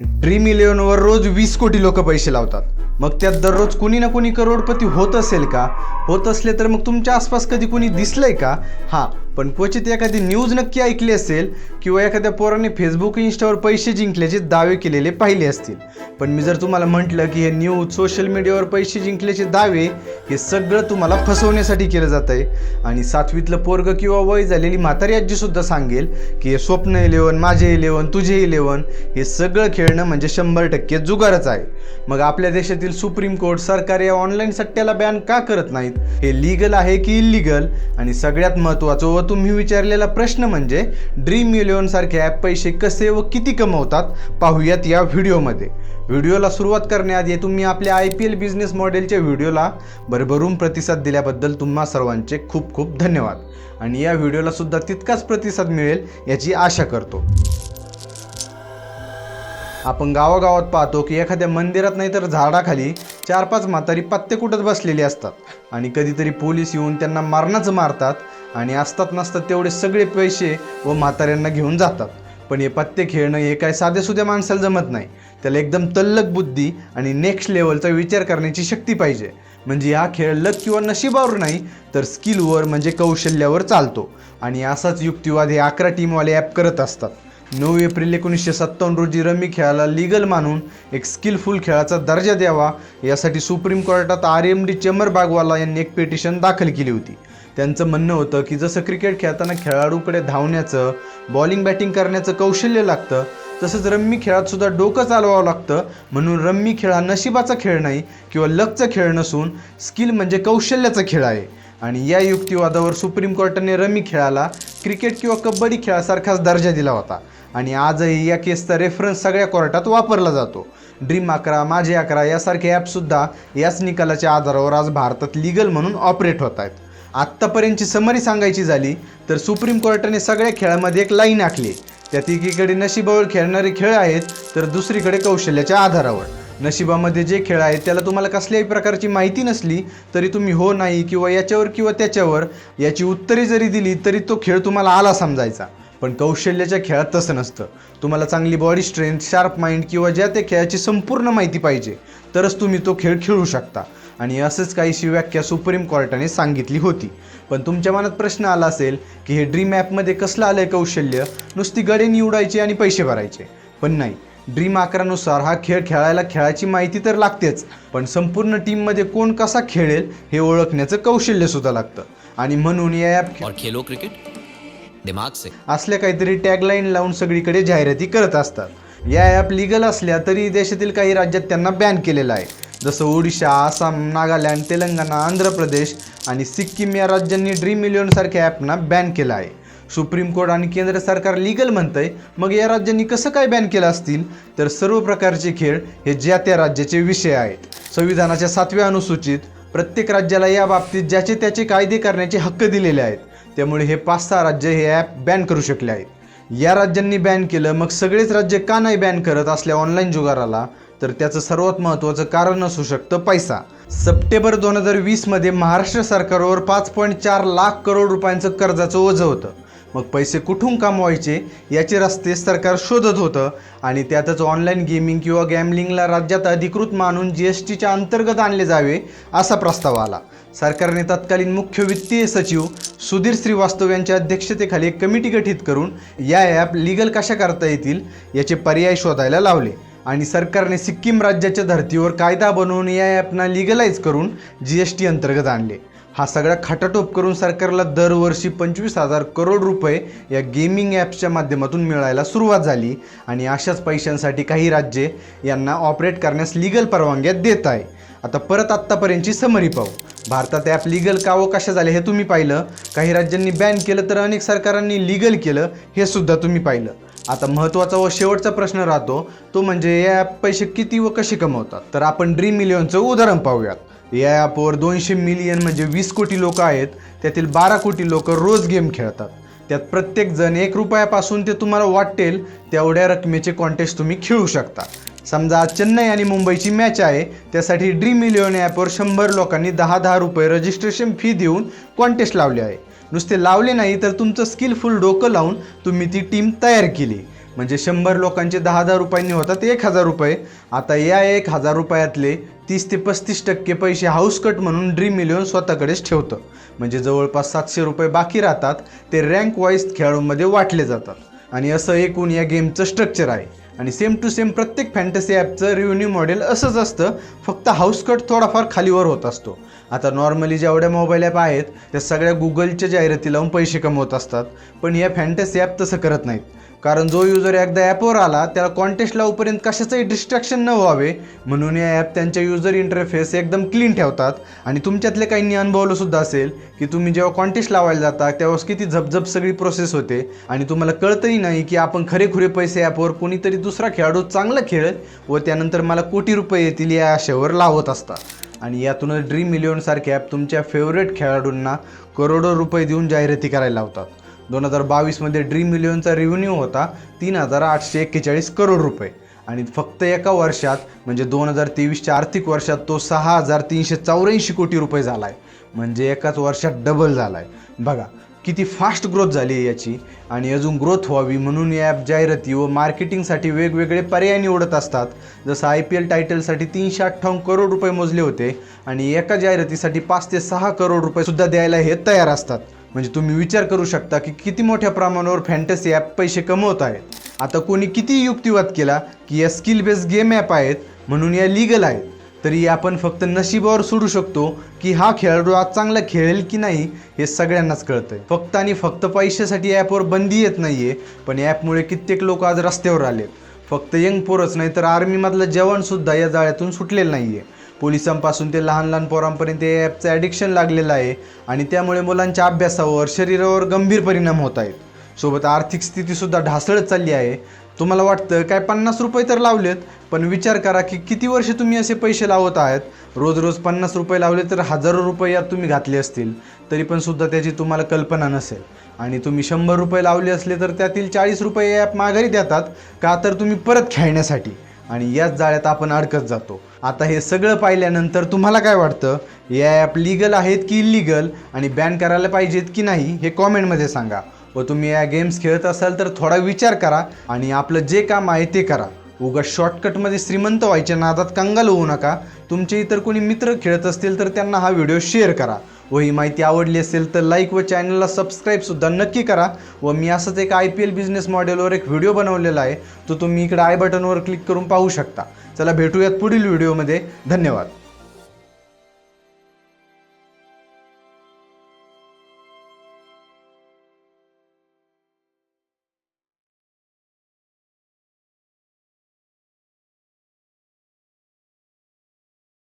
Dream इलेव्हनवर रोज वीस कोटी लोक पैसे लावतात. मग त्यात दररोज कुणी ना कुणी करोडपती होत असेल का? होत असले तर मग तुमच्या आसपास कधी कुणी दिसलंय का? हां पण क्वचित एखादी न्यूज नक्की ऐकली असेल किंवा एखाद्या पोराने फेसबुक इन्स्टावर पैसे जिंकल्याचे दावे केलेले पाहिले असतील. पण मी जर तुम्हाला म्हटलं की हे न्यूज सोशल मीडियावर पैसे जिंकल्याचे दावे हे सगळं तुम्हाला फसवण्यासाठी केलं जात आहे आणि सातवीतलं पोरग किंवा वय झालेली म्हातारी आजी सुद्धा सांगेल की हे स्वप्न इलेवन माझे इलेवन तुझे इलेवन हे सगळं खेळणं म्हणजे शंभर टक्के जुगारच आहे. मग आपल्या देशातील सुप्रीम कोर्ट सरकार या ऑनलाईन सट्ट्याला बॅन का करत नाहीत? हे लिगल आहे की इलिगल आणि सगळ्यात महत्त्वाचं व तुम्ही विचारलेला प्रश्न म्हणजे ड्रीम इलेवन सारखे ॲप पैसे कसे व किती कमवतात पाहूयात या व्हिडिओमध्ये. व्हिडिओला सुरुवात करण्याआधी तुम्ही आपल्या आय पी एल बिझनेस मॉडेलच्या व्हिडिओला भरभरून प्रतिसाद दिल्याबद्दल तुम्हा सर्वांचे खूप खूप धन्यवाद. आणि या व्हिडिओला सुद्धा तितकाच प्रतिसाद मिळेल याची आशा करतो. आपण गावागावात पाहतो की एखाद्या मंदिरात नाही तर झाडाखाली चार पाच म्हातारी पत्ते कुटत बसलेली असतात. आणि कधीतरी पोलीस येऊन त्यांना मारणाचं मारतात. आणि असतात नसतात तेवढे सगळे पैसे व म्हाताऱ्यांना घेऊन जातात. पण हे पत्ते खेळणं हे काय साध्यासुद्या माणसाला जमत नाही. त्याला एकदम तल्लक बुद्धी आणि नेक्स्ट लेवलचा विचार करण्याची शक्ती पाहिजे. म्हणजे हा खेळ लक किंवा नशिबावर नाही तर स्किलवर म्हणजे कौशल्यावर चालतो. आणि असाच युक्तिवाद हे अकरा टीमवाले ॲप करत असतात. नऊ एप्रिल एकोणीसशे सत्तावन्न रोजी रमी खेळाला लिगल मानून एक स्किलफुल खेळाचा दर्जा द्यावा यासाठी सुप्रीम कोर्टात आर एम डी चेंबरबागवाला यांनी एक पिटिशन दाखल केली होती. त्यांचं म्हणणं होतं की जसं क्रिकेट खेळताना खेळाडूकडे धावण्याचं बॉलिंग बॅटिंग करण्याचं कौशल्य लागतं तसंच रम्मी खेळात सुद्धा डोकं चालवावं लागतं. म्हणून रम्मी खेळ हा नशिबाचा खेळ नाही किंवा लकचा खेळ नसून स्किल म्हणजे कौशल्याचा खेळ आहे. आणि या युक्तिवादावर सुप्रीम कोर्टाने रमी खेळाला क्रिकेट किंवा कबड्डी खेळासारखाच दर्जा दिला होता. आणि आजही या केसचा रेफरन्स सगळ्या कोर्टात वापरला जातो. ड्रीम अकरा माझे अकरा यासारखे ॲपसुद्धा याच निकालाच्या आधारावर आज भारतात लिगल म्हणून ऑपरेट होत आहेत. आत्तापर्यंतची समरी सांगायची झाली तर सुप्रीम कोर्टाने सगळ्या खेळामध्ये एक लाईन आखली. त्यात एकीकडे नशिबावर खेळणारे खेळ आहेत तर दुसरीकडे कौशल्याच्या आधारावर. नशिबामध्ये जे खेळ आहेत त्याला तुम्हाला कसल्याही प्रकारची माहिती नसली तरी तुम्ही हो नाही किंवा याच्यावर किंवा त्याच्यावर याची उत्तरे जरी दिली तरी तो खेळ तुम्हाला आला समजायचा. पण कौशल्याच्या खेळात तसं नसतं. तुम्हाला चांगली बॉडी स्ट्रेंथ शार्प माइंड किंवा ज्या त्या खेळाची संपूर्ण माहिती पाहिजे तरच तुम्ही तो खेळ खेळू शकता. आणि असंच काहीशी व्याख्या सुप्रीम कोर्टाने सांगितली होती. पण तुमच्या मनात प्रश्न आला असेल की हे ड्रीम ॲपमध्ये कसलं आलं आहे कौशल्य? नुसती गडे निवडायचे आणि पैसे भरायचे. पण नाही. ड्रीम आकारानुसार हा खेळ खेळायला खेळाची माहिती तर लागतेच. पण संपूर्ण टीममध्ये कोण कसा खेळेल हे ओळखण्याचं कौशल्यसुद्धा लागतं. आणि म्हणून या ॲप खेळ खेलो क्रिकेट दिमाग से असल्या काहीतरी टॅगलाईन लावून सगळीकडे जाहिराती करत असतात. या ॲप लिगल असल्या तरी देशातील काही राज्यात त्यांना बॅन केलेलं आहे. जसं ओडिशा आसाम नागालँड तेलंगणा आंध्र प्रदेश आणि सिक्कीम या राज्यांनी ड्रीम मिलियनसारख्या ॲपना बॅन केलं आहे. सुप्रीम कोर्ट आणि केंद्र सरकार लिगल म्हणतंय मग या राज्यांनी कसं काय बॅन केलं असतील? तर सर्व प्रकारचे खेळ हे ज्या त्या राज्याचे विषय आहेत. संविधानाच्या सातव्या अनुसूचित प्रत्येक राज्याला या बाबतीत ज्याचे त्याचे कायदे करण्याचे हक्क दिलेले आहेत. त्यामुळे हे पाच सहा राज्य हे ॲप बॅन करू शकले आहेत. या राज्यांनी बॅन केलं मग सगळेच राज्य का नाही बॅन करत असल्या ऑनलाईन जुगाराला? तर त्याचं सर्वात महत्त्वाचं कारण असू शकतं पैसा. सप्टेंबर दोन हजार वीसमध्ये महाराष्ट्र सरकारवर पाच पॉईंट चार लाख करोड रुपयांचं कर्जाचं ओझं होतं. मग पैसे कुठून कमवायचे याचे रस्ते सरकार शोधत होतं आणि त्यातच ऑनलाईन गेमिंग किंवा गॅमलिंगला राज्यात अधिकृत मानून जी एस टीच्या अंतर्गत आणले जावे असा प्रस्ताव आला. सरकारने तत्कालीन मुख्य वित्तीय सचिव सुधीर श्रीवास्तव यांच्या अध्यक्षतेखाली एक कमिटी गठीत करून या ॲप लिगल कशा करता येतील याचे पर्याय शोधायला लावले आणि सरकारने सिक्कीम राज्याच्या धर्तीवर कायदा बनवून या ॲपना लिगलाईज करून जी एस टी अंतर्गत आणले. हा सगळा खाटाटोप करून सरकारला दरवर्षी पंचवीस हजार करोड रुपये या गेमिंग ॲप्सच्या माध्यमातून मिळायला सुरुवात झाली. आणि अशाच पैशांसाठी काही राज्ये यांना ऑपरेट करण्यास लिगल परवानग्या देत आहे. आता परत आत्तापर्यंतची समरी पाहू. भारतात ॲप लिगल का व कशा झाले हे तुम्ही पाहिलं. काही राज्यांनी बॅन केलं तर अनेक सरकारांनी लिगल केलं हे सुद्धा तुम्ही पाहिलं. आता महत्त्वाचा व शेवटचा प्रश्न राहतो तो म्हणजे या ॲप पैसे किती व कसे कमवतात? तर आपण ड्रीम मिलियनचं उदाहरण पाहूयात. या ॲपवर दोनशे मिलियन म्हणजे वीस कोटी लोक आहेत. त्यातील बारा कोटी लोक रोज गेम खेळतात. त्यात प्रत्येक जण एक रुपयापासून ते तुम्हाला वाटेल तेवढ्या रकमेचे कॉन्टेस्ट तुम्ही खेळू शकता. समजा आज चेन्नई आणि मुंबईची मॅच आहे त्यासाठी ड्रीम मिलियन ॲपवर शंभर लोकांनी दहा दहा रुपये रजिस्ट्रेशन फी देऊन कॉन्टेस्ट लावले आहे. नुसते लावले नाही तर तुमचं स्किलफुल डोकं लावून तुम्ही ती टीम तयार केली. म्हणजे शंभर लोकांचे दहा हजार रुपयांनी होतात एक हजार रुपये. आता या एक हजार रुपयातले तीस ते पस्तीस टक्के पैसे हाऊस कट म्हणून ड्रीम मिलियन स्वतःकडेच ठेवतं. म्हणजे जवळपास सातशे रुपये बाकी राहतात ते रँक वाईज खेळाडूंमध्ये वाटले जातात. आणि असं एकूण या गेमचं स्ट्रक्चर आहे. आणि सेम टू सेम प्रत्येक फॅन्टसी ॲपचं रेव्हेन्यू मॉडेल असंच असतं फक्त हाऊस कट थोडाफार खालीवर होत असतो. आता नॉर्मली जेवढ्या मोबाईल ॲप आहेत त्या सगळ्या गुगलच्या जाहिराती लावून पैसे कमवत असतात. पण या फॅन्टसी ॲप तसं करत नाहीत. कारण जो युजर एकदा ॲपवर आला त्याला कॉन्टेस्ट लावूपर्यंत कशाचंही डिस्ट्रॅक्शन न व्हावे म्हणून या ॲप त्यांच्या युजर इंटरफेस एकदम क्लीन ठेवतात. आणि तुमच्यातले काहींनी अनुभवलंसुद्धा असेल की तुम्ही जेव्हा कॉन्टेस्ट लावायला जाता तेव्हाच किती झपझप सगळी प्रोसेस होते. आणि तुम्हाला कळतही नाही की आपण खरेखुरे पैसे ॲपवर कोणीतरी दुसरा खेळाडू चांगला खेळेल व त्यानंतर मला कोटी रुपये येतील या आशेवर लावत असतात. आणि यातूनच ड्रीम मिलियनसारखे ॲप तुमच्या फेवरेट खेळाडूंना करोडो रुपये देऊन जाहिराती करायला लावतात. दोन हजार बावीसमध्ये ड्रीम मिलियनचा रेव्हेन्यू होता तीन हजार आठशे एक्केचाळीस करोड रुपये. आणि फक्त एका वर्षात म्हणजे दोन हजार तेवीसच्या आर्थिक वर्षात तो सहा हजार तीनशे चौऱ्याऐंशी कोटी रुपये झाला आहे म्हणजे एकाच वर्षात डबल झाला आहे बघा किती फास्ट ग्रोथ झाली आहे याची. आणि अजून ग्रोथ व्हावी म्हणून या ॲप जाहिराती व मार्केटिंगसाठी वेगवेगळे पर्याय निवडत असतात. जसं आय पी एल टायटलसाठी तीनशे अठ्ठावन्न करोड रुपये मोजले होते. आणि एका जाहिरातीसाठी पाच ते सहा करोड रुपये सुद्धा द्यायला हे तयार असतात. म्हणजे तुम्ही विचार करू शकता की किती मोठ्या प्रमाणावर फॅन्टसी ॲप पैसे कमवत आहेत. आता कोणी किती युक्तिवाद केला की या स्किल बेस्ड गेम ॲप आहेत म्हणून या लिगल आहेत. तरी आपण फक्त नशिबावर सोडू शकतो की हा खेळाडू आज चांगला खेळेल की नाही हे सगळ्यांनाच कळतं आहे फक्त आणि फक्त पैशासाठी ॲपवर बंदी येत नाही आहे पण ॲपमुळे कित्येक लोक आज रस्त्यावर आलेत. फक्त यंग पोरच नाही तर आर्मीमधलं जवानसुद्धा या जाळ्यातून सुटलेलं नाही आहे पोलिसांपासून ते लहान लहान पोरांपर्यंत या ॲपचं ॲडिक्शन लागलेलं आहे आणि त्यामुळे मुलांच्या अभ्यासावर शरीरावर गंभीर परिणाम होत आहेत. सोबत आर्थिक स्थितीसुद्धा ढासळत चालली आहे. तुम्हाला वाटतं काय पन्नास रुपये तर लावलेत पण विचार करा की किती वर्ष तुम्ही असे पैसे लावत आहात? रोज रोज पन्नास रुपये लावले तर हजारो रुपये यात तुम्ही घातले असतील तरी पण सुद्धा त्याची तुम्हाला कल्पना नसेल. आणि तुम्ही शंभर रुपये लावले असले तर त्यातील चाळीस रुपये ॲप माघारी देतात का तर तुम्ही परत खेळण्यासाठी. आणि याच जाळ्यात आपण अडकत जातो. आता हे सगळं पाहिल्यानंतर तुम्हाला काय वाटतं? या ॲप लिगल आहेत की इलिगल आणि बॅन करायला पाहिजेत की नाही हे कॉमेंटमध्ये सांगा. व तुम्ही या गेम्स खेळत असाल तर थोडा विचार करा आणि आपलं जे काम आहे ते करा. उगा शॉर्टकटमध्ये श्रीमंत व्हायच्या नादात कंगाल होऊ नका. तुमचे इतर कोणी मित्र खेळत असतील तर त्यांना हा व्हिडिओ शेअर करा. व ही माहिती आवडली असेल तर लाईक व चॅनलला सबस्क्राईबसुद्धा नक्की करा. व मी असंच एक आय पी एल बिझनेस मॉडेलवर एक व्हिडिओ बनवलेला आहे. तो तुम्ही इकडे आय बटनवर क्लिक करून पाहू शकता. चला भेटूयात पुढील व्हिडिओमध्ये. धन्यवाद.